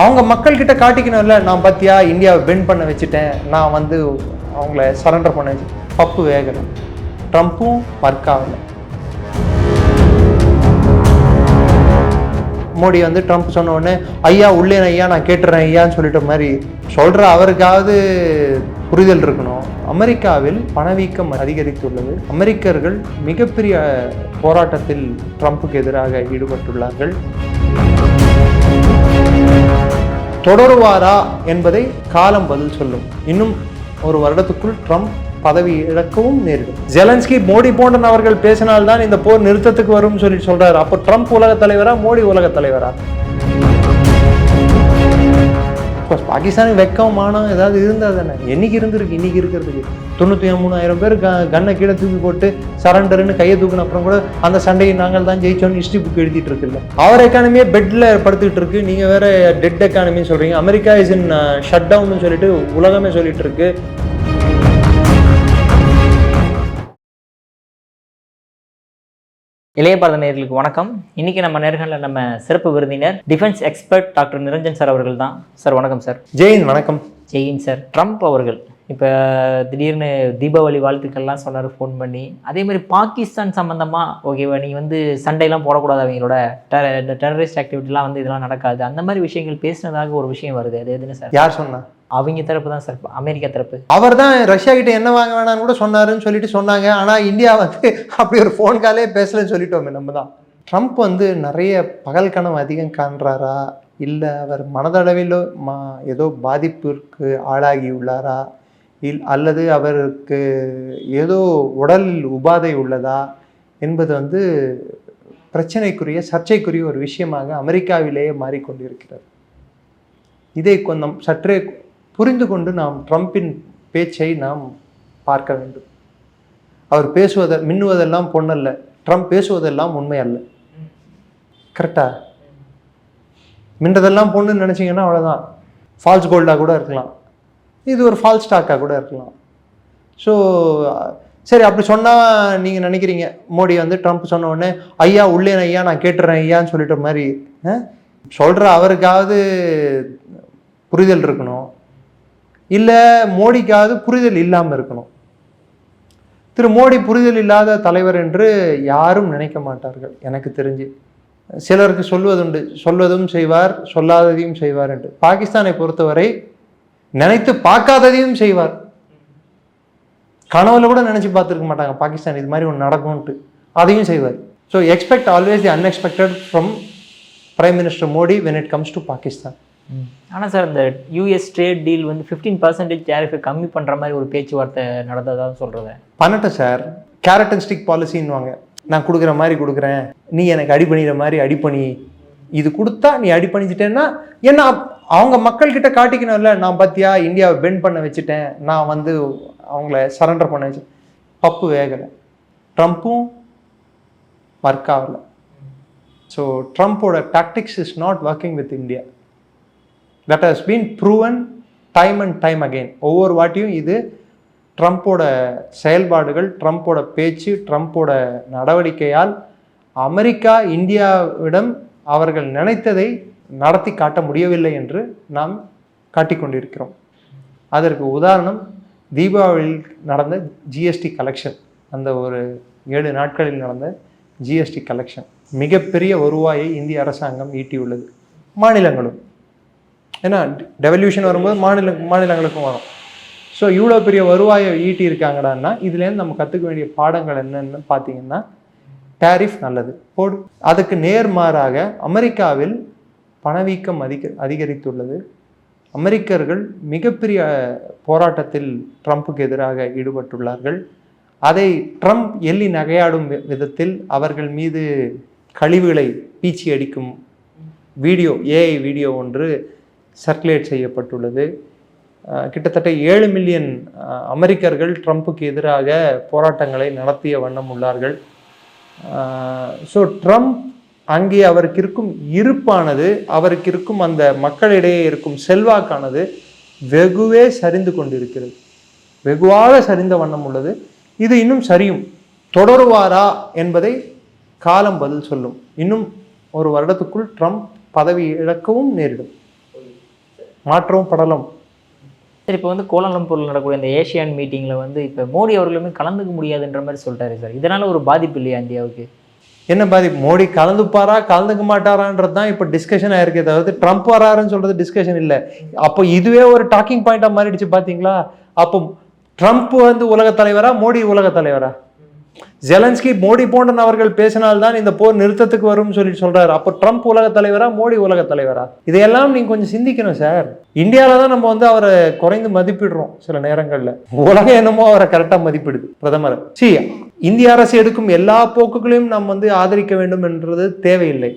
அவங்க மக்கள்கிட்ட காட்டிக்கணும்ல நான் பார்த்தியா இந்தியாவை பெண்ட் பண்ண வச்சுட்டேன். நான் வந்து அவங்கள சரண்டர் பண்ண வச்சு பப்பு வேகலை ட்ரம்ப்பும் ஒர்க் ஆகலை. மோடி வந்து ட்ரம்ப் சொன்ன உடனே ஐயா உள்ளேன் ஐயா நான் கேட்டுறேன் ஐயான்னு சொல்லிட்ட மாதிரி சொல்கிற அவருக்காவது புரிதல் இருக்கணும். அமெரிக்காவில் பணவீக்கம் அதிகரித்துள்ளது. அமெரிக்கர்கள் மிகப்பெரிய போராட்டத்தில் ட்ரம்ப்புக்கு எதிராக ஈடுபட்டுள்ளார்கள். தொடருவாரா என்பதை காலம் பதில் சொல்லும். இன்னும் ஒரு வருடத்துக்குள் ட்ரம்ப் பதவி இழக்கவும் நேரிடும். ஜெலன்ஸ்கி மோடி போன்றன் அவர்கள் பேசினால்தான் இந்த போர் நிறுத்தத்துக்கு வரும் சொல்லி சொல்றாரு. அப்போ ட்ரம்ப் உலக தலைவரா மோடி உலக தலைவரா? இப்போ பாகிஸ்தானுக்கு வெக்கம் மானம் ஏதாவது இருந்தால் தானே. என்னைக்கு இருந்திருக்கு? இன்னைக்கு இருக்கிறதுக்கு. தொண்ணூற்றி மூணாயிரம் பேர் க கண்ணை கீழே தூக்கி போட்டு சரண்டர்னு கையை தூக்கின அப்புறம் கூட அந்த சண்டையை நாங்கள் தான் ஜெயிச்சோன்னு ஹிஸ்ட்ரி புக் எழுதிட்டு இருக்குல்ல. அவர் எக்கானமியே பெட்டில் படுத்துக்கிட்டு இருக்கு. நீங்கள் வேற டெட் எக்கானமின்னு சொல்கிறீங்க America is in shut down சொல்லிட்டு உலகமே சொல்லிட்டு இருக்கு. இளைய பாரத நேயர்களுக்கு வணக்கம். இன்னைக்கு நம்ம நேர்களில் நம்ம சிறப்பு விருந்தினர் defence expert doctor Niranjan sir அவர்கள் தான். சார் வணக்கம் சார் ஜெயின் வணக்கம். ஜெயின் சார் ட்ரம்ப் அவர்கள். இப்போ திடீர்னு தீபாவளி வாழ்த்துக்கள்லாம் சொன்னார் ஃபோன் பண்ணி. அதே மாதிரி பாகிஸ்தான் சம்மந்தமாக ஓகேவா நீ வந்து சண்டைலாம் போடக்கூடாது அவங்களோட டெ- இந்த டெரரிஸ்ட் ஆக்டிவிட்டிலாம் வந்து இதெல்லாம் நடக்காது. அந்த மாதிரி விஷயங்கள் பேசினதாக ஒரு விஷயம் வருது. அது எதுன்னு சார் யார் சொன்னா? அவங்க தரப்பு தான் சார் அமெரிக்கா தரப்பு. அவர் தான் ரஷ்யா கிட்ட என்ன வாங்க வேணாம்னு கூட சொன்னாருன்னு சொல்லிட்டு சொன்னாங்க. ஆனா இந்தியா வந்து அப்படி ஒரு ஃபோன் காலே பேசலன்னு சொல்லிட்டோமே நம்ம தான். ட்ரம்ப் வந்து நிறைய பகல் கனவு அதிகம் காண்றாரா? இல்லை அவர் மனதளவிலோ மா ஏதோ பாதிப்பிற்கு ஆளாகி உள்ளாரா இல் அல்லது அவருக்கு ஏதோ உடல் உபாதை உள்ளதா? என்பது வந்து பிரச்சனைக்குரிய சர்ச்சைக்குரிய ஒரு விஷயமாக அமெரிக்காவிலேயே மாறிக்கொண்டிருக்கிறது. இதை கொஞ்சம் சற்றே புரிந்து கொண்டு நாம் ட்ரம்பின் பேச்சை நாம் பார்க்க வேண்டும். அவர் பேசுவத மின்னுவதெல்லாம் பொண்ணல்ல. ட்ரம்ப் பேசுவதெல்லாம் உண்மை அல்ல கரெக்டா? மின்றதெல்லாம் பொண்ணுன்னு நினச்சிங்கன்னா அவ்வளோதான் ஃபால்ஸ் கோல்டாக கூட இருக்கலாம். இது ஒரு ஃபால்ஸ் ஸ்டாக்காக கூட இருக்கலாம். ஸோ சரி அப்படி சொன்னால் நீங்கள் நினைக்கிறீங்க. மோடி வந்து ட்ரம்ப் சொன்ன உடனே ஐயா உள்ளே ஐயா நான் கேட்டுறேன் ஐயான்னு சொல்லிட்ட மாதிரி சொல்கிற அவருக்காவது புரிதல் இருக்கணும். இல்லை மோடிக்காவது புரிதல் இல்லாமல் இருக்கணும். திரு மோடி புரிதல் இல்லாத தலைவர் என்று யாரும் நினைக்க மாட்டார்கள் எனக்கு தெரிஞ்சு. சிலருக்கு சொல்வதுண்டு சொல்வதும் செய்வார் சொல்லாததையும் செய்வார் என்று. பாகிஸ்தானை பொறுத்தவரை நினைத்து பார்க்காததையும் செய்வார். கனவுல கூட நினைச்சு பார்த்துருக்க மாட்டாங்க பாகிஸ்தான் இது மாதிரி ஒன்று நடக்கும்ன்ட்டு. அதையும் செய்வார். So expect always the unexpected from prime minister Modi when it comes to Pakistan ஆனால் சார் இந்த யூஎஸ் ட்ரேட் டீல் வந்து ஃபிஃப்டீன் பர்சன்டேஜ் டேரிஃபை கம்மி பண்ணுற மாதிரி ஒரு பேச்சுவார்த்தை நடந்ததாக சொல்கிறத பண்ணட்டும் சார். கேரட் அண்ட் ஸ்டிக் பாலிசின்னுவாங்க நான் கொடுக்குற மாதிரி கொடுக்குறேன். நீ எனக்கு அடி பண்ணிடுற மாதிரி அடி பண்ணி இது கொடுத்தா நீ அடி பண்ணிச்சிட்டேன்னா ஏன்னா அவங்க மக்கள்கிட்ட காட்டிக்கணும்ல. நான் பார்த்தியா இந்தியாவை பெண்ட் பண்ண வச்சுட்டேன். நான் வந்து அவங்கள சரண்டர் பண்ண வச்சு பப்பு வேகலை. ட்ரம்ப்பும் ஒர்க் ஆகலை. So ட்ரம்ப்போட tactics is not working with India that has been proven time and time again ஒவ்வொரு வாட்டியும் இது ட்ரம்ப்போட செயல்பாடுகள் ட்ரம்ப்போட பேச்சு ட்ரம்ப்போட நடவடிக்கையால் அமெரிக்கா இந்தியாவிடம் அவர்கள் நினைத்ததை நடத்தி காட்ட முடியவில்லை என்று நாம் காட்டிக்கொண்டிருக்கிறோம் அதற்கு உதாரணம் தீபாவளியில் நடந்த ஜிஎஸ்டி கலெக்ஷன் அந்த ஒரு ஏழு நாட்களில் நடந்த ஜிஎஸ்டி கலெக்ஷன் மிகப்பெரிய வருவாயை இந்திய அரசாங்கம் ஈட்டியுள்ளது. மாநிலங்களும். ஏன்னா டெவல்யூஷன் வரும்போது மாநில மாநிலங்களுக்கும் வரும். ஸோ இவ்வளோ பெரிய வருவாயை ஈட்டி இருக்காங்கடான்னா இதுலேருந்து நம்ம கற்றுக்க வேண்டிய பாடங்கள் என்னென்னு பார்த்தீங்கன்னா டேரிஃப் நல்லது. போடு அதுக்கு நேர்மாறாக அமெரிக்காவில் பணவீக்கம் அதிக அதிகரித்துள்ளது. அமெரிக்கர்கள் மிகப்பெரிய போராட்டத்தில் ட்ரம்ப்புக்கு எதிராக ஈடுபட்டுள்ளார்கள். அதை ட்ரம்ப் எள்ளி நகையாடும் வி- விதத்தில் அவர்கள் மீது கழிவுகளை பீச்சி அடிக்கும் வீடியோ ஏஐ வீடியோ ஒன்று சர்க்குலேட் செய்யப்பட்டுள்ளது. கிட்டத்தட்ட ஏழு மில்லியன் அமெரிக்கர்கள் ட்ரம்ப்புக்கு எதிராக போராட்டங்களை நடத்திய வண்ணம் உள்ளார்கள். ஸோ ட்ரம்ப் அங்கே அவருக்கு இருக்கும் இருப்பானது அவருக்கு இருக்கும் அந்த மக்களிடையே இருக்கும் செல்வாக்கானது வெகுவே சரிந்து கொண்டிருக்கிறது. வெகுவாக சரிந்த வண்ணம் உள்ளது. இது இன்னும் சரியும். தொடருவாரா என்பதை காலம் பதில் சொல்லும். இன்னும் ஒரு வருடத்துக்குள் ட்ரம்ப் பதவி இழக்கவும் நேரிடும். மாற்றவும் படலாம். சரி இப்போ வந்து கோலாலம்பூரில் நடக்கக்கூடிய இந்த ஏஷியான் மீட்டிங்கில் வந்து இப்போ மோடி அவர்களுமே கலந்துக்க முடியாதுன்ற மாதிரி சொல்லிட்டாரு சார். இதனால ஒரு பாதிப்பு இல்லையா இந்தியாவுக்கு? என்ன பாதிப்பு? மோடி கலந்துப்பாரா கலந்துக்க மாட்டாரான்றது தான் இப்போ டிஸ்கஷன் ஆயிருக்கே தவிர்த்து ட்ரம்ப் வராருன்னு சொல்றது டிஸ்கஷன் இல்லை. அப்போ இதுவே ஒரு டாக்கிங் பாயிண்டாக மாறிடுச்சு பார்த்தீங்களா அப்போ ட்ரம்ப் வந்து உலக தலைவரா மோடி உலக தலைவரா? ஜெலன்ஸ்கி மோடி போன்ற நபர்கள் பேசினால்தான் இந்த போர் நிறுத்தத்துக்கு வரும்னு சொல்லி சொல்றாரு. அப்போ ட்ரம்ப் உலக தலைவரா மோடி உலக தலைவரா? இதையெல்லாம் நீங்க கொஞ்சம் சிந்திக்கணும் சார். இந்தியாவில தான் நம்ம வந்து அவரை குறைந்து மதிப்பிடுறோம் சில நேரங்கள்ல. உலகம் என்னமோ அவரை கரெக்டா மதிப்பிடுது பிரதமர். சி இந்திய அரசு எடுக்கும் எல்லா போக்குகளையும் நாம் வந்து ஆதரிக்க வேண்டும் என்றது தேவையில்லை.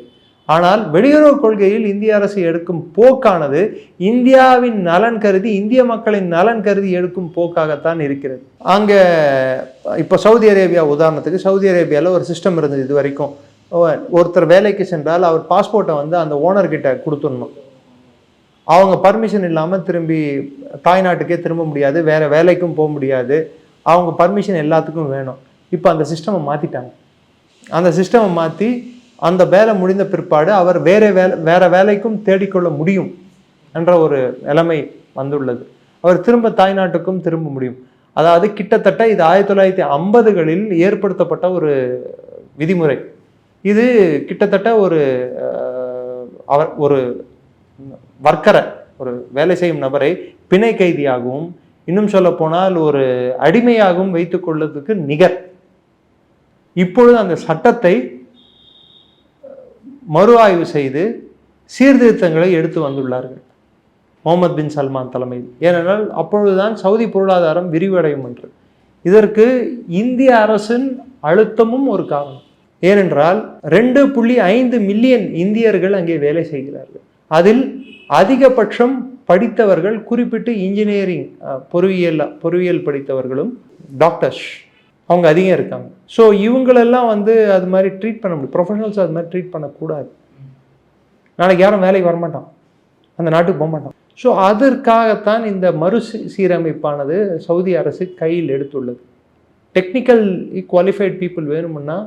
ஆனால் வெளியுறவு கொள்கையில் இந்திய அரசு எடுக்கும் போக்கானது இந்தியாவின் நலன் கருதி இந்திய மக்களின் நலன் கருதி எடுக்கும் போக்காகத்தான் இருக்கிறது. அங்கே இப்போ சவுதி அரேபியா உதாரணத்துக்கு சவுதி அரேபியாவில் ஒரு சிஸ்டம் இருந்தது இது வரைக்கும். ஒருத்தர் வேலைக்கு சென்றால் அவர் பாஸ்போர்ட்டை வந்து அந்த ஓனர்கிட்ட கொடுத்துடணும். அவங்க பர்மிஷன் இல்லாமல் திரும்பி தாய்நாட்டுக்கே திரும்ப முடியாது வேறு வேலைக்கும் போக முடியாது. அவங்க பர்மிஷன் எல்லாத்துக்கும் வேணும். இப்போ அந்த சிஸ்டமை மாற்றிட்டாங்க அந்த சிஸ்டமை மாற்றி அந்த வேலை முடிந்த பிற்பாடு அவர் வேறு வேலை வேற வேலைக்கும் தேடிக்கொள்ள முடியும் என்ற ஒரு நிலைமை வந்துள்ளது. அவர் திரும்ப தாய்நாட்டுக்கும் திரும்ப முடியும். அதாவது கிட்டத்தட்ட இது ஆயிரத்தி தொள்ளாயிரத்தி ஐம்பதுகளில் ஏற்படுத்தப்பட்ட ஒரு விதிமுறை. இது கிட்டத்தட்ட ஒரு அவர் ஒரு வர்க்கரை ஒரு வேலை செய்யும் நபரை பிணை கைதியாகவும் இன்னும் சொல்ல போனால் ஒரு அடிமையாகவும் வைத்துக் கொள்வதற்கு நிகர். இப்பொழுது அந்த சட்டத்தை மறு ஆய்வு செய்து சீர்திருத்தங்களை எடுத்து வந்துள்ளார்கள். முகமது பின் சல்மான் தலைமையில். ஏனென்றால் அப்பொழுதுதான் சவுதி பொருளாதாரம் விரிவடையும் என்று. இதற்கு இந்திய அரசின் அழுத்தமும் ஒரு காரணம். ஏனென்றால் ரெண்டு புள்ளி ஐந்து மில்லியன் இந்தியர்கள் அங்கே வேலை செய்கிறார்கள். அதில் அதிகபட்சம் படித்தவர்கள் குறிப்பிட்டு இன்ஜினியரிங் பொறியியல் பொறியியல் படித்தவர்களும் டாக்டர்ஸ். அவங்க அதிகம் இருக்காங்க. ஸோ இவங்களெல்லாம் வந்து அது மாதிரி ட்ரீட் பண்ண முடியும். ப்ரொஃபஷனல்ஸ் அது மாதிரி ட்ரீட் பண்ணக்கூடாது. நாளைக்கு யாரும் வேலைக்கு வரமாட்டான். அந்த நாட்டுக்கு போக மாட்டான் ஸோ அதற்காகத்தான் இந்த மறு சீரமைப்பானது சவுதி அரசு கையில் எடுத்துள்ளது. டெக்னிக்கல் குவாலிஃபைட் பீப்புள் வேணும்னா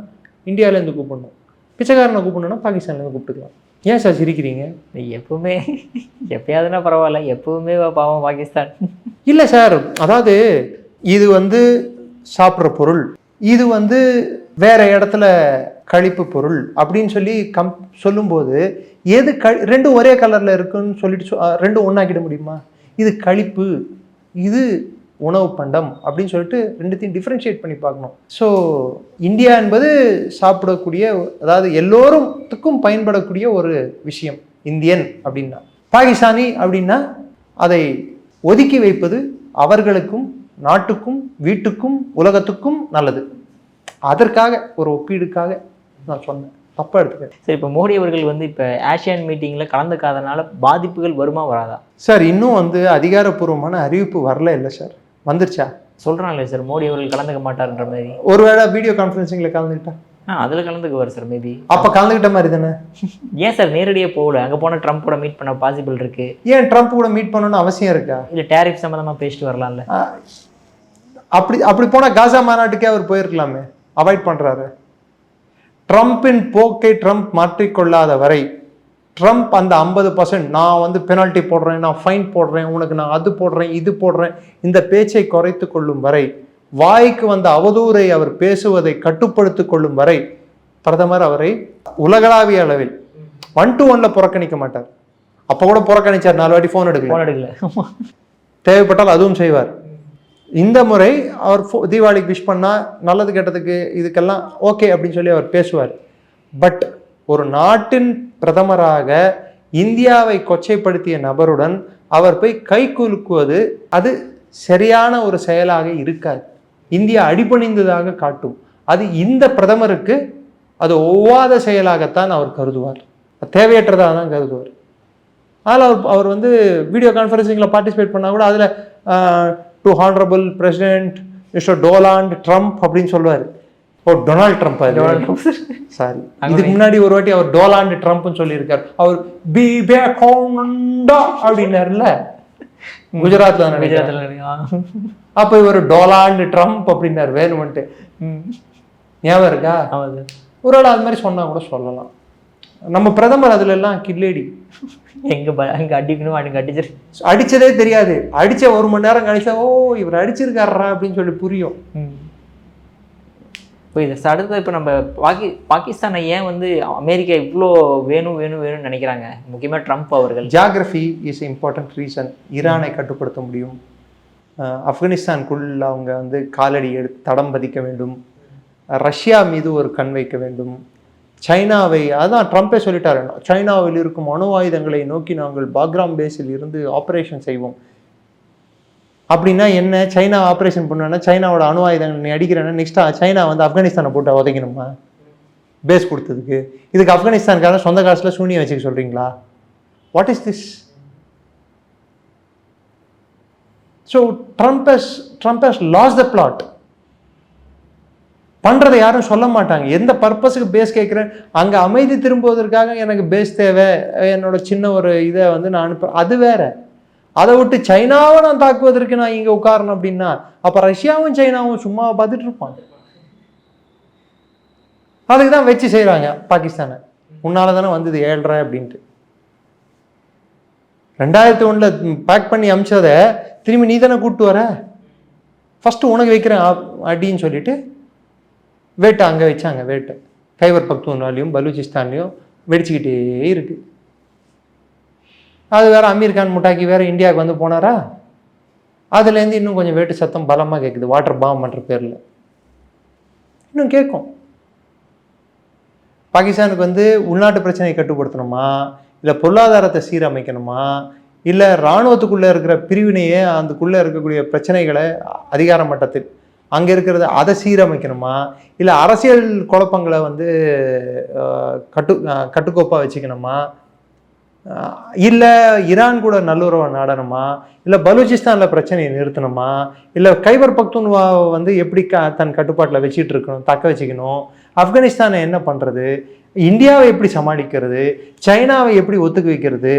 இந்தியாவிலேருந்து கூப்பிடணும். பிச்சைக்காரனை கூப்பிடணும்னா பாகிஸ்தான்லேருந்து கூப்பிட்டுக்கலாம். ஏன் சார் சிரிக்கிறீங்க? எப்பவுமே எப்பயாவதுனா பரவாயில்ல. எப்பவுமே பாவம் பாகிஸ்தான். இல்லை சார். அதாவது இது வந்து சாப்பிட்ற பொருள். இது வந்து வேற இடத்துல கழிப்பு பொருள் அப்படின்னு சொல்லி கம் சொல்லும்போது எது க ரெண்டும் ஒரே கலரில் இருக்குன்னு சொல்லிட்டு சொ- ரெண்டும் ஒன்றாக்கிட முடியுமா? இது கழிப்பு இது உணவு பண்டம் அப்படின்னு சொல்லிட்டு ரெண்டுத்தையும் டிஃப்ரென்ஷியேட் பண்ணி பார்க்கணும். ஸோ இந்தியா என்பது சாப்பிடக்கூடிய அதாவது எல்லோருத்துக்கும் பயன்படக்கூடிய ஒரு விஷயம் இந்தியன் அப்படின்னா. பாகிஸ்தானி அப்படின்னா அதை ஒதுக்கி வைப்பது அவர்களுக்கும் நாட்டுக்கும் வீட்டுக்கும் உலகத்துக்கும் நல்லது. அதற்காக ஒரு ஒப்பீடுக்காக நான் சொன்னேன். தப்பா எடுத்துக்க சரி இப்போ மோடி அவர்கள் வந்து இப்போ ஆசியான் மீட்டிங்கில் கலந்துக்காதனால பாதிப்புகள் வருமா வராதா? சார் இன்னும் வந்து அதிகாரப்பூர்வமான அறிவிப்பு வரல இல்லை சார். வந்துருச்சா? சொல்கிறாங்களே சார் மோடி அவர்கள் கலந்துக்க மாட்டார்ன்ற மாதிரி. ஒருவேளை வீடியோ கான்ஃபரன்சிங்கில் கலந்துக்கிட்டா? ஆ அதில் கலந்துக்குவார் சார் மேபி அப்போ கலந்துக்கிட்ட மாதிரி தானே? ஏன் சார் நேரடியாக போகல? அங்கே போனால் ட்ரம்ப்போட மீட் பண்ண பாசிபிள் இருக்கு? ஏன் ட்ரம்ப் கூட மீட் பண்ணணும்னு அவசியம் இருக்கா? இல்லை டேரிஃப் சம்மந்தமாக பேசிட்டு வரலாம்ல. அப்படி அப்படி போனால் காசா மாநாட்டுக்கே அவர் போயிருக்கலாமே. அவாய்ட் பண்ணுறாரு ட்ரம்ப்பின் போக்கை ட்ரம்ப் மாற்றிக்கொள்ளாத வரை ட்ரம்ப் அந்த ஐம்பது பர்சன்ட் நான் வந்து பெனால்ட்டி போடுறேன் நான் ஃபைன் போடுறேன் உனக்கு நான் அது போடுறேன் இது போடுறேன் இந்த பேச்சை குறைத்து கொள்ளும் வரை வாய்க்கு வந்த அவதூறை அவர் பேசுவதை கட்டுப்படுத்திக் கொள்ளும் வரை பிரதமர் அவரை உலகளாவிய அளவில் ஒன் டு ஒன்ல புறக்கணிக்க மாட்டார். அப்போ கூட புறக்கணிச்சார் நாலு வாட்டி ஃபோன் எடுக்கல. ஃபோன் எடுக்கல. தேவைப்பட்டால் அதுவும் செய்வார். இந்த முறை அவர் ஃபோ- தீபாவளிக்கு விஷ் பண்ணால் நல்லது கெட்டதுக்கு இதுக்கெல்லாம் ஓகே அப்படின்னு சொல்லி அவர் பேசுவார். பட் ஒரு நாட்டின் பிரதமராக இந்தியாவை கொச்சைப்படுத்திய நபருடன் அவர் போய் கை குலுக்குவது அது சரியான ஒரு செயலாக இருக்காது. இந்தியா அடிபணிந்ததாக காட்டும். அது இந்த பிரதமருக்கு அது ஒவ்வாத செயலாகத்தான் அவர் கருதுவார். தேவையற்றதாக தான் கருதுவார். அதில் அவர் அவர் வந்து வீடியோ கான்ஃபரன்சிங்கில் பார்ட்டிசிபேட் பண்ணால் கூட அதில் to honourable president mister Donald Trump அப்படின்னு சொல்லுவார் ஓ டொனால்ட் ட்ரம்ப் சாரி இதுக்கு முன்னாடி ஒரு வாட்டி அவர் டோலாண்ட் ட்ரம்ப்னு சொல்லியிருக்கார். அவர் பி பேக்கோண்டா அப்படின்னாருல குஜராத்ல குஜராத்தில் அப்போ இவர் டோலாண்ட் ட்ரம்ப் அப்படின்னாரு வேணுமென்ட்டு. ஞாபகம் இருக்கா? சார். ஒருவேளை அது மாதிரி சொன்னா கூட சொல்லலாம். நம்ம பிரதமர் அதுல எல்லாம் கில்லேடி. எங்க அங்க அடிக்கணும் அங்க அடிச்சிரு. அடிச்சதே தெரியாது. அடிச்ச ஒரு மணி நேரம் கழிச்சா ஓ இவர் அடிச்சிருக்காரா அப்படின்னு சொல்லி புரியும். இப்போ இது அடுத்து இப்போ நம்ம பாக்கி பாகிஸ்தானை ஏன் வந்து அமெரிக்கா இவ்வளோ வேணும் வேணும் வேணும்னு நினைக்கிறாங்க? முக்கியமாக ட்ரம்ப் அவர்கள். ஜியாகிரஃபி இஸ் இம்பார்ட்டன்ட் ரீசன் ஈரானை கட்டுப்படுத்த முடியும். அஹ் ஆப்கானிஸ்தானுக்குள் அவங்க வந்து காலடி எடுத்து தடம் பதிக்க வேண்டும். ரஷ்யா மீது ஒரு கண் வைக்க வேண்டும். சைனாவை அதான் ட்ரம்ப்பே சொல்லிட்டாரு. சைனாவில் இருக்கும் அணு ஆயுதங்களை நோக்கி நாங்கள் பாக்ராம் பேஸில் இருந்து ஆப்ரேஷன் செய்வோம். அப்படின்னா என்ன? சைனா ஆப்ரேஷன் பண்ணா சைனாவோட அணு ஆயுதங்கள் நீ அடிக்கிறேன்னா நெக்ஸ்ட் சைனா வந்து ஆப்கானிஸ்தானை போட்டு உதைக்கணுமா? பேஸ் கொடுத்ததுக்கு. இதுக்கு ஆப்கானிஸ்தான்காரன் சொந்த காசில் சூனியம் வச்சுக்க சொல்கிறீங்களா what is this so Trump has Trump has lost the plot பண்ணுறதை யாரும் சொல்ல மாட்டாங்க. எந்த பர்பஸுக்கு பேஸ் கேட்குறேன்? அங்கே அமைதி திரும்புவதற்காக எனக்கு பேஸ் தேவை. என்னோட சின்ன ஒரு இதை வந்து நான் அனுப்ப அது வேற. அதை விட்டு சைனாவை நான் தாக்குவதற்கு நான் இங்கே உட்காரணும் அப்படின்னா அப்போ ரஷ்யாவும் சைனாவும் சும்மா பார்த்துட்டு இருப்பாங்க. அதுக்கு தான் வச்சு செய்கிறாங்க பாகிஸ்தானை. உன்னால தானே வந்தது ஏழ்ரை அப்படின்ட்டு. ரெண்டாயிரத்தி ஒன்றில் பேக் பண்ணி அமிச்சதை திரும்பி நீ தானே கூப்பிட்டு வர? ஃபஸ்ட்டு உனக்கு வைக்கிறேன் அடின்னு சொல்லிட்டு வேட்டை அங்கே வச்சாங்க வேட்டை. கைவர் பக்தூனாலையும் பலூச்சிஸ்தான்லையும் வெடிச்சுக்கிட்டே இருக்கு. அது வேற அமீர் கான் முட்டாக்கி வேற இந்தியாவுக்கு வந்து போனாரா? அதுலேருந்து இன்னும் கொஞ்சம் வேட்டு சத்தம் பலமாக கேட்குது வாட்டர் பாம் என்ற பேரில். இன்னும் கேட்கும் பாகிஸ்தானுக்கு வந்து உள்நாட்டு பிரச்சனையை கட்டுப்படுத்தணுமா? இல்லை பொருளாதாரத்தை சீரமைக்கணுமா? இல்லை இராணுவத்துக்குள்ளே இருக்கிற பிரிவினையே அதுக்குள்ளே இருக்கக்கூடிய பிரச்சனைகளை அதிகார மட்டத்தில் அங்கே இருக்கிறத அதை சீரமைக்கணுமா? இல்லை அரசியல் குழப்பங்களை வந்து கட்டு கட்டுக்கோப்பாக வச்சுக்கணுமா? இல்லை ஈரான் கூட நல்லுறவை நாடணுமா? இல்லை பலூச்சிஸ்தானில் பிரச்சனையை நிறுத்தணுமா? இல்லை கைபர் பக்துன்வாவை வந்து எப்படி க தன் கட்டுப்பாட்டில் வச்சுட்டு இருக்கணும் தக்க வச்சுக்கணும்? ஆப்கானிஸ்தானை என்ன பண்ணுறது இந்தியாவை எப்படி சமாளிக்கிறது? சைனாவை எப்படி ஒத்துக்கு வைக்கிறது?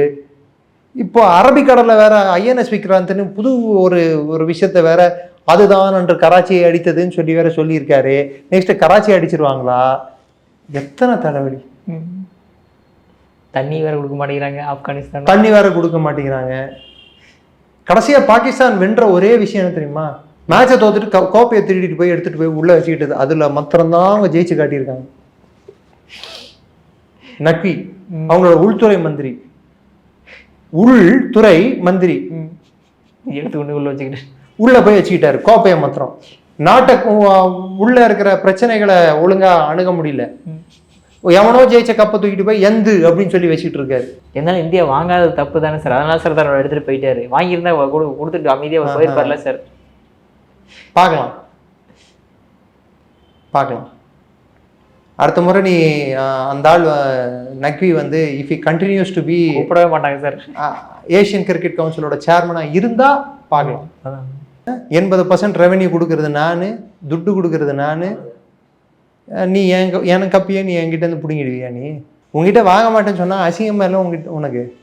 இப்போ அரபிக்கடலில் வேற ஐஎன்எஸ் விக்ராந்த்னு புது ஒரு ஒரு விஷயத்த வேற அதுதான் அன்று கராச்சியை அடித்ததுன்னு சொல்லி வேற சொல்லியிருக்காரு. நெக்ஸ்ட் கராச்சி அடிச்சிருவாங்களா? எத்தனை தலைவலி? தண்ணி வேற கொடுக்க மாட்டேங்கிறாங்க ஆப்கானிஸ்தான். தண்ணி வேற கொடுக்க மாட்டேங்கிறாங்க. கடைசியா பாகிஸ்தான் வென்ற ஒரே விஷயம் என்ன தெரியுமா? மேட்சை தோத்துட்டு கோ- கோப்பையை திருடிட்டு போய் எடுத்துட்டு போய் உள்ள வச்சுக்கிட்டது. அதுல மாத்திரம்தான் அவங்க ஜெயிச்சு காட்டியிருக்காங்க. நக்வி அவங்களோட உள்துறை மந்திரி. உள்துறை மந்திரி. எடுத்து கொண்டு உள்ள வச்சுக்கிட்டு. உள்ள போய் வச்சுக்கிட்டாரு. கோப்பையை மாத்திரம். நாட்டை உள்ள இருக்கிற பிரச்சனைகளை ஒழுங்கா அணுக முடியல. எவனோ ஜெயிச்ச கப்பை தூக்கிட்டு போய் எந்து அப்படின்னு சொல்லி வச்சுட்டு இருக்காரு. இருந்தாலும் இந்தியா வாங்காதது தப்பு தானே சார்? அதனால சார் தன்னோட எடுத்துட்டு போயிட்டாரு. வாங்கியிருந்தா கொடு- கொடுத்துட்டு அமைதியா அவர் போயிருப்பார்ல சார். பார்க்கலாம். பார்க்கலாம். அடுத்த முறை நீ அந்த ஆள் நக்வி வந்து if he continues to be கூப்பிடவே மாட்டாங்க சார். ஏஷியன் கிரிக்கெட் கவுன்சிலோட சேர்மனா இருந்தா பார்க்கலாம். அதான். எண்பது பர்சன்ட் ரெவன்யூ கொடுக்கறது நான் துட்டு கொடுக்கறது நான். நீ என் க- கப்பியே நீ என்கிட்டேருந்து பிடுங்கிடுவியா நீ? உங்ககிட்ட வாங்க மாட்டேன்னு சொன்னால் அசிங்கமாக இல்லை உங்ககிட்ட உனக்கு?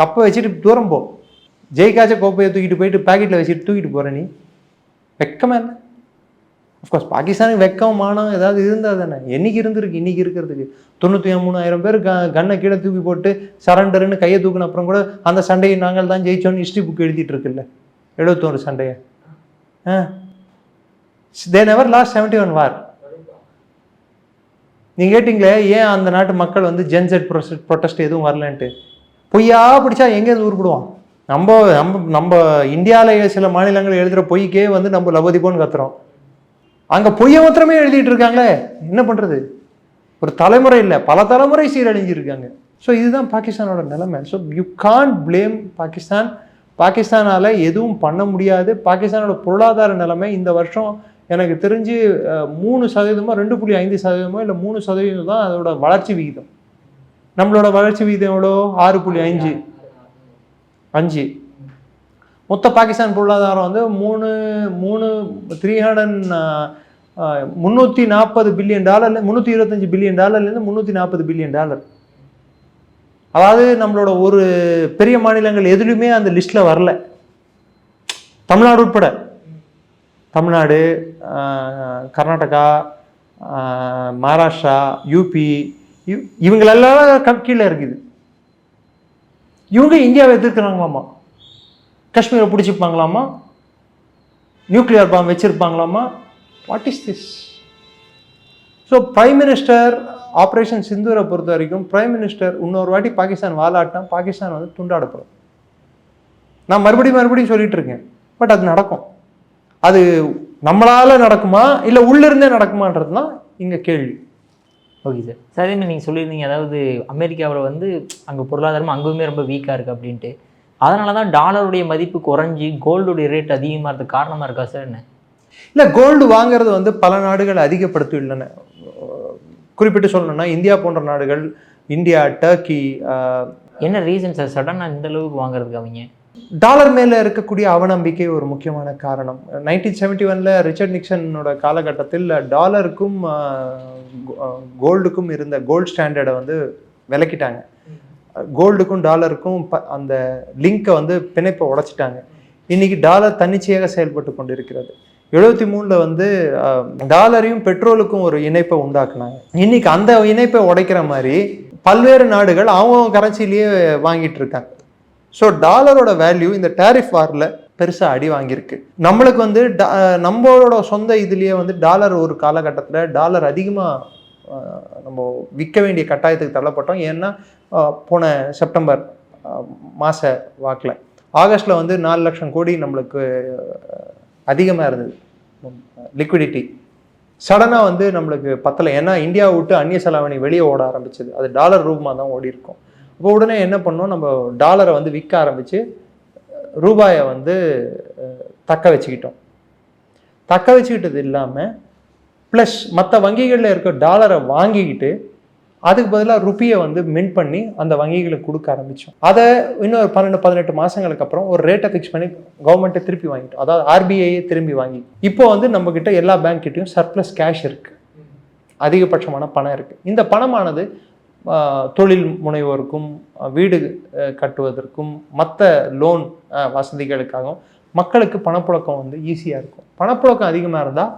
கப்பை வச்சுட்டு தூரம் போ. ஜெயிக்காச்ச கோப்பையை தூக்கிட்டு போயிட்டு பாக்கெட்டில் வச்சுட்டு தூக்கிட்டு போகிற நீ? வெக்கமா இல்லை? அஃப்கோர்ஸ் பாகிஸ்தானுக்கு வெக்கம் மானம் ஏதாவது இருந்தால் தானே. என்னைக்கு இருந்திருக்கு? இன்றைக்கி இருக்கிறதுக்கு. தொண்ணூற்றி மூணாயிரம் பேர் க கண்ணை கீழே தூக்கி போட்டு சரண்டருன்னு கையை தூக்கின அப்புறம் கூட அந்த சண்டையை நாங்கள் தான் ஜெயிச்சோன்னு ஹிஸ்ட்ரி புக் எழுதிட்டு இருக்குல்ல. எழுபத்தோரு சண்டையை ஆ? They never lost seventy one war நீங்கள் கேட்டிங்களே ஏன் அந்த நாட்டு மக்கள் வந்து ஜென்செட் ப்ரொட்டஸ்ட் எதுவும் வரலன்ட்டு? பொய்யா பிடிச்சா எங்கேருந்து உருப்பிடுவான்? நம்ம நம்ம நம்ம இந்தியாவில் சில மாநிலங்கள் எழுதுகிற பொய்க்கே வந்து நம்ம லவதிபோன்னு கத்துறோம். அங்கே பொய்யை மாத்திரமே எழுதிட்டு இருக்காங்களே என்ன பண்ணுறது ஒரு தலைமுறை இல்லை பல தலைமுறை சீரழிஞ்சிருக்காங்க. ஸோ இதுதான் பாகிஸ்தானோட நிலைமை. So you can't blame Pakistan பாகிஸ்தானால எதுவும் பண்ண முடியாது. பாகிஸ்தானோட பொருளாதார நிலைமை இந்த வருஷம் எனக்கு தெரிஞ்சு மூணு சதவீதமோ ரெண்டு புள்ளி ஐந்து சதவீதமோ இல்லை மூணு சதவீதம் தான் அதோட வளர்ச்சி விகிதம். நம்மளோட வளர்ச்சி விகிதம் எவ்வளோ? ஆறு புள்ளி அஞ்சு அஞ்சு. மொத்த பாகிஸ்தான் பொருளாதாரம் வந்து மூணு மூணு த்ரீ ஹண்ட்ரட் முந்நூற்றி நாற்பது பில்லியன் டாலர்ல முந்நூற்றி இருபத்தஞ்சு பில்லியன் டாலர்லேருந்து முந்நூற்றி நாற்பது பில்லியன் டாலர் அதாவது நம்மளோட ஒரு பெரிய மாநிலங்கள் எதுலையுமே அந்த லிஸ்ட்டில் வரல. தமிழ்நாடு உட்பட. தமிழ்நாடு கர்நாடகா மகாராஷ்டிரா யூபி இவ்- இவங்களெல்லாம் க- கீழே இருக்குது. இவங்க இந்தியாவை எதிர்க்கிறாங்களாமா? காஷ்மீரை பிடிச்சிப்பாங்களாமா? Nuclear bomb வச்சிருப்பாங்களாமா? What is this so prime minister operation சிந்தூரை பொறுத்த வரைக்கும் பிரைம் மினிஸ்டர் இன்னொரு வாட்டி பாகிஸ்தான் வாலாட்டினா பாகிஸ்தான் வந்து துண்டாடப்படும். நான் மறுபடியும் மறுபடியும் சொல்லிட்டு இருக்கேன். பட் அது நடக்கும். அது நம்மளால நடக்குமா? இல்லை உள்ளிருந்தே நடக்குமான்றது தான் இங்கே கேள்வி. ஓகே சார் சார் அதே மாதிரி நீங்கள் சொல்லியிருந்தீங்க? அதாவது அமெரிக்காவில் வந்து அங்கே பொருளாதாரம் அங்குமே ரொம்ப வீக்காக இருக்குது அப்படின்ட்டு. அதனால தான் டாலருடைய மதிப்பு குறைஞ்சி கோல்டுடைய ரேட் அதிகமாகிறதுக்கு காரணமாக இருக்கா சார் என்ன? இல்லை கோல்டு வாங்குறது வந்து பல நாடுகள் அதிகப்படுத்தியுள்ளன. குறிப்பிட்டு சொல்லணும்னா இந்தியா போன்ற நாடுகள் இந்தியா டர்க்கி என்ன ரீசன் சார் சடனாக இந்த அளவுக்கு வாங்குறதுக்கு அவங்க? டாலர் மேலே இருக்கக்கூடிய அவநம்பிக்கை ஒரு முக்கியமான காரணம். நைன்டீன் செவன்டி ஒனில் ரிச்சர்ட் நிக்சனோட காலகட்டத்தில் டாலருக்கும் கோல்டுக்கும் இருந்த கோல்டு ஸ்டாண்டர்டை வந்து விலக்கிட்டாங்க. கோல்டுக்கும் டாலருக்கும் ப அந்த லிங்கை வந்து பிணைப்பை உடைச்சிட்டாங்க. இன்னைக்கு டாலர் தன்னிச்சையாக செயல்பட்டு கொண்டிருக்கிறது. எழுபத்தி மூணில் வந்து டாலரையும் பெட்ரோலுக்கும் ஒரு இணைப்பை உண்டாக்குனாங்க. இன்னைக்கு அந்த இணைப்பை உடைக்கிற மாதிரி பல்வேறு நாடுகள் அவங்க கரன்சிலேயே வாங்கிட்டு இருக்காங்க. ஸோ டாலரோட வேல்யூ இந்த டேரிஃப் வாரில் பெருசாக அடி வாங்கியிருக்கு. நம்மளுக்கு வந்து நம்மளோட சொந்த இதுலேயே வந்து டாலர் ஒரு காலகட்டத்தில் டாலர் அதிகமாக நம்ம விற்க வேண்டிய கட்டாயத்துக்கு தள்ளப்பட்டோம். ஏன்னா போன செப்டம்பர் மாத வாக்கில். ஆகஸ்ட்டில் வந்து நாலு லட்சம் கோடி நம்மளுக்கு அதிகமாக இருந்தது. லிக்விடிட்டி சடனாக வந்து நம்மளுக்கு பத்தலை. ஏன்னா இந்தியாவை விட்டு அந்நிய செலாவணி வெளியே ஓட ஆரம்பிச்சது. அது டாலர் ரூபமாக தான் ஓடி இருக்கும். அப்போ உடனே என்ன பண்ணோம்? நம்ம டாலரை வந்து விற்க ஆரம்பித்து ரூபாயை வந்து தக்க வச்சுக்கிட்டோம். தக்க வச்சுக்கிட்டது இல்லாமல் ப்ளஸ் மற்ற வங்கிகளில் இருக்க டாலரை வாங்கிக்கிட்டு அதுக்கு பதிலாக ருப்பியை வந்து மின்ட் பண்ணி அந்த வங்கிகளுக்கு கொடுக்க ஆரம்பித்தோம் அதை இன்னொரு பன்னெண்டு பதினெட்டு மாதங்களுக்கு அப்புறம் ஒரு ரேட்டை ஃபிக்ஸ் பண்ணி கவர்மெண்ட்டை திருப்பி வாங்கிட்டோம். அதாவது ஆர்பிஐயை திரும்பி வாங்கி. இப்போ வந்து நம்மக்கிட்ட எல்லா பேங்க்கிட்டேயும் சர்ப்ளஸ் கேஷ் இருக்குது அதிகபட்சமான பணம் இருக்குது இந்த பணமானது தொழில் முனைவோருக்கும் வீடு கட்டுவதற்கும் மற்ற லோன் வசதிகளுக்காகவும் மக்களுக்கு பணப்புழக்கம் வந்து ஈஸியாக இருக்கும். பணப்புழக்கம் அதிகமாக இருந்தால்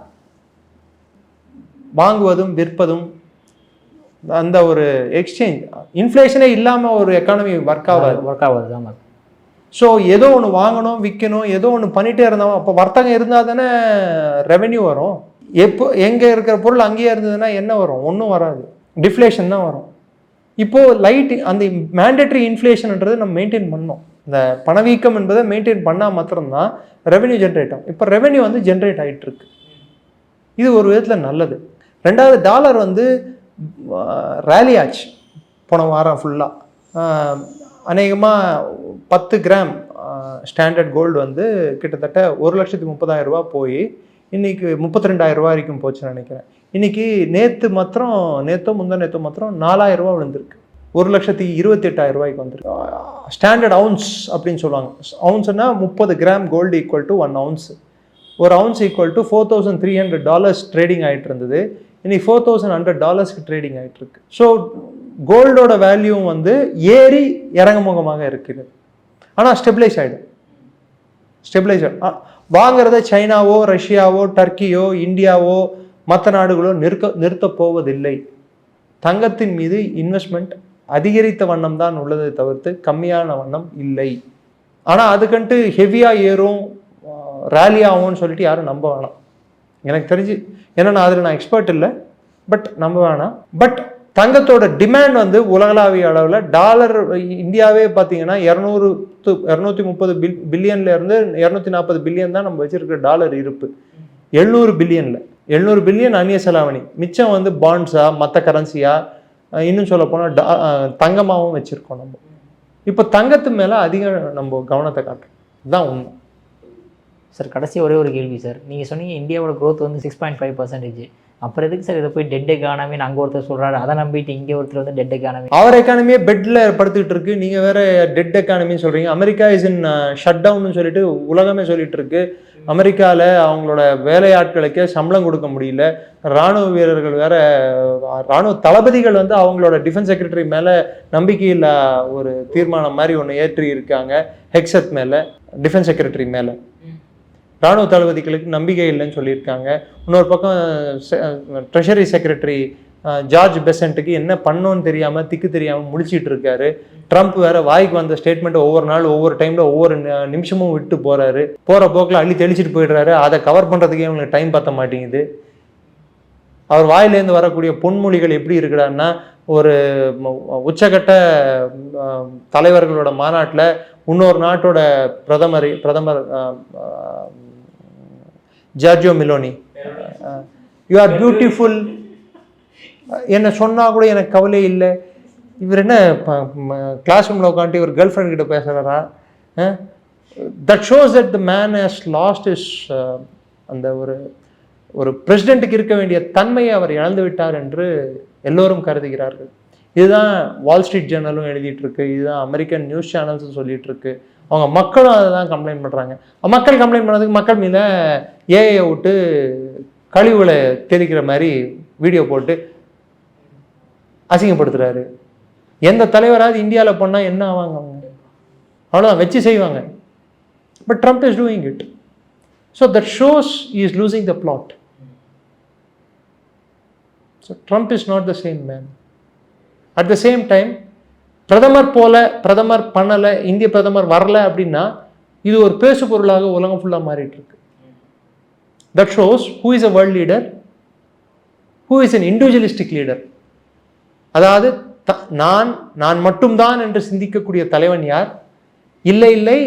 வாங்குவதும் விற்பதும் அந்த ஒரு எக்ஸ்சேஞ்ச் இன்ஃப்ளேஷனே இல்லாமல் ஒரு எக்கானமி ஒர்க் ஆகாது. ஒர்க் ஆகாது ஆமாம் ஸோ ஏதோ ஒன்று வாங்கணும் விற்கணும் ஏதோ ஒன்று பண்ணிகிட்டே இருந்தோம் அப்போ வர்த்தகம் இருந்தால் தானே ரெவென்யூ வரும். எப்போ எங்கே இருக்கிற பொருள் அங்கேயே இருந்ததுன்னா என்ன வரும்? ஒன்றும் வராது. டிஃப்ளேஷன் தான் வரும். இப்போது லைட் அந்த மேண்டேட்ரி இன்ஃப்ளேஷன்ன்றது நம்ம மெயின்டைன் பண்ணோம் இந்த பணவீக்கம் என்பதை மெயின்டைன் பண்ணால் மாத்திரம்தான் ரெவென்யூ ஜென்ரேட் ஆகும். இப்போ ரெவென்யூ வந்து ஜென்ரேட் ஆகிட்டு இருக்கு இது ஒரு விதத்தில் நல்லது. ரெண்டாவது டாலர் வந்து ரேலி ஆச்சு. போன வாரம் ஃபுல்லாக அநேகமாக பத்து கிராம் ஸ்டாண்டர்ட் கோல்டு வந்து கிட்டத்தட்ட ஒரு லட்சத்தி முப்பதாயிரம் ரூபா போய் இன்றைக்கி முப்பத்தி ரெண்டாயிரம் ரூபா வரைக்கும் போச்சுன்னு நினைக்கிறேன். இன்றைக்கி நேற்று மாத்திரம் நேற்றோ முந்தா நேற்றோ மாத்திரம் நாலாயிரம் ரூபா விழுந்திருக்கு. ஒரு லட்சத்தி இருபத்தி எட்டாயிரம் ரூபாய்க்கு வந்துருக்கு. ஸ்டாண்டர்ட் அவுன்ஸ் அப்படின்னு சொல்லுவாங்க. அவுன்ஸ்னா முப்பது gram gold equal to one ounce ஒரு ounce equal to four thousand three hundred dollars trading ஆகிட்டு இருந்தது. இன்னைக்கு ஃபோர் தௌசண்ட் ஹண்ட்ரட் டாலர்ஸ்க்கு ட்ரேடிங் ஆகிட்டு இருக்கு. ஸோ கோல்டோட வேல்யூவும் வந்து ஏறி இறங்குமுகமாக இருக்குது. ஆனால் ஸ்டெபிளைஸ் ஆகிடும் ஸ்டெபிளைஸ் வாங்குறத சைனாவோ ரஷ்யாவோ டர்க்கியோ இந்தியாவோ மற்ற நாடுகளோ நிற்க நிறுத்தப் போவதில்லை. தங்கத்தின் மீது இன்வெஸ்ட்மெண்ட் அதிகரித்த வண்ணம் தான் உள்ளதை தவிர்த்து கம்மியான வண்ணம் இல்லை. ஆனால் அதுக்கன்ட்டு ஹெவியாக ஏறும் ரேலி ஆகும்னு சொல்லிட்டு யாரும் நம்ப வேணாம். எனக்கு தெரிஞ்சு. ஏன்னா நான் அதில் நான் எக்ஸ்பர்ட் இல்லை. பட் நம்ப வேணாம் பட் தங்கத்தோட டிமாண்ட் வந்து உலகளாவிய அளவில் டாலர் இந்தியாவே பார்த்தீங்கன்னா இரநூறு இரநூத்தி முப்பது பில் பில்லியன்ல இருந்து இரநூத்தி நாற்பது பில்லியன் தான் நம்ம வச்சிருக்கிற டாலர் இருப்பு. எழுநூறு பில்லியன்ல எழுநூறு பில்லியன் அந்நிய செலாவணி. மிச்சம் வந்து பாண்ட்ஸா மற்ற கரன்சியா இன்னும் சொல்ல போனால் தங்கமாகவும் வச்சுருக்கோம் நம்ம. இப்போ தங்கத்து மேலே அதிக நம்ம கவனத்தை காட்டுறோம். இதுதான் உண்மை. சார் கடைசி ஒரே ஒரு கேள்வி சார் நீங்கள் சொன்னீங்க இந்தியாவோட க்ரோத் வந்து சிக்ஸ் பாயிண்ட் ஃபைவ் பர்சன்டேஜ் அப்புறம் எதுக்கு சார் இதை போய் டெட் எக்கானமின்னு அங்கே ஒருத்தர் சொல்கிறாரு அதை நம்பிட்டு இங்கே ஒருத்தர் வந்து டெட் எக்கானமி அவர் எக்கானமியே பெட்டில் படுத்துக்கிட்டு இருக்கு. நீங்கள் வேற டெட் எக்கானமின்னு சொல்கிறீங்க அமெரிக்கா இஸ் இன் ஷட் டவுன்னு சொல்லிட்டு உலகமே சொல்லிட்டு இருக்கு. அமெரிக்காவில் அவங்களோட வேலையாட்களுக்கே சம்பளம் கொடுக்க முடியல. ராணுவ வீரர்கள் வேற ராணுவ தளபதிகள் வந்து அவங்களோட டிஃபென்ஸ் செக்ரட்டரி மேலே நம்பிக்கையில்லா ஒரு தீர்மானம் மாதிரி ஒன்று ஏற்றி இருக்காங்க. ஹெக்ஸத் மேலே டிஃபென்ஸ் செக்ரட்டரி மேலே. ராணுவ தளபதிகளுக்கு நம்பிக்கை இல்லைன்னு சொல்லியிருக்காங்க. இன்னொரு பக்கம் ட்ரெஷரி செக்ரட்டரி ஜார்ஜ் பெசன்ட்டுக்கு என்ன பண்ணோன்னு தெரியாமல் திக்கு தெரியாமல் முடிச்சிட்டு இருக்காரு. ட்ரம்ப் வேற வாய்க்கு வந்த ஸ்டேட்மெண்ட் ஒவ்வொரு நாள் ஒவ்வொரு டைம்ல ஒவ்வொரு நிமிஷமும் விட்டு போறாரு. போற போக்கில் அள்ளி தெளிச்சிட்டு போயிடுறாரு. அதை கவர் பண்றதுக்கே அவங்களுக்கு டைம் பத்த மாட்டேங்குது. அவர் வாயிலேருந்து வரக்கூடிய பொன்மொழிகள் எப்படி இருக்கிறாருன்னா ஒரு உச்சகட்ட தலைவர்களோட மாநாட்டில் இன்னொரு நாட்டோட பிரதமர் பிரதமர் Giorgia Meloni you are beautiful என்ன சொன்னால் கூட எனக்கு கவலை இல்லை. இவர் என்ன கிளாஸ் ரூமில் உட்காந்துட்டு இவர் கேர்ள் ஃப்ரெண்ட் கிட்ட பேசுகிறாரா that shows that the man has lost is அந்த ஒரு ஒரு பிரசிடெண்ட்டுக்கு இருக்க வேண்டிய தன்மையை அவர் இழந்து விட்டார் என்று எல்லோரும் கருதுகிறார்கள். இதுதான் வால் ஸ்ட்ரீட் ஜேர்னலும் எழுதிட்டு இருக்கு. இதுதான் அமெரிக்கன் நியூஸ் சேனல்ஸும் சொல்லிட்டு இருக்கு. அவங்க மக்களும் அதை தான் கம்ப்ளைண்ட் பண்ணுறாங்க மக்கள் கம்ப்ளைண்ட் பண்ணதுக்கு மக்கள் மீத ஏஐயை விட்டு கழிவுகளை தெரிக்கிற மாதிரி வீடியோ போட்டு அசிங்கப்படுத்துகிறாரு எந்த தலைவராவது இந்தியாவில் பண்ணால் என்ன ஆவாங்க அவங்க? அவ்வளோதான் வச்சு செய்வாங்க. But Trump is doing it so that shows is losing the plot so Trump is not the same man at the same time பிரதமர் போல பிரதமர் பண்ணலை இந்திய பிரதமர் வரல அப்படின்னா இது ஒரு பேசு பொருளாக உலகம் ஃபுல்லாக மாறிட்டு இருக்கு that shows who is a world leader who is an individualistic leader அதாவது த- நான் நான் மட்டும்தான் என்று சிந்திக்கக்கூடிய தலைவன் யார்? இல்லை இல்லை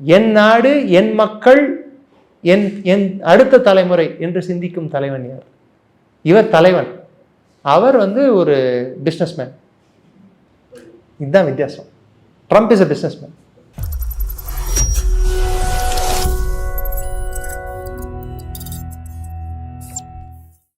என் நாடு என் மக்கள் என் என் அடுத்த தலைமுறை என்று சிந்திக்கும் தலைவன் யார்? இவர் தலைவன். அவர் வந்து ஒரு பிஸ்னஸ்மேன் இதுதான் வித்தியாசம். Trump is a businessman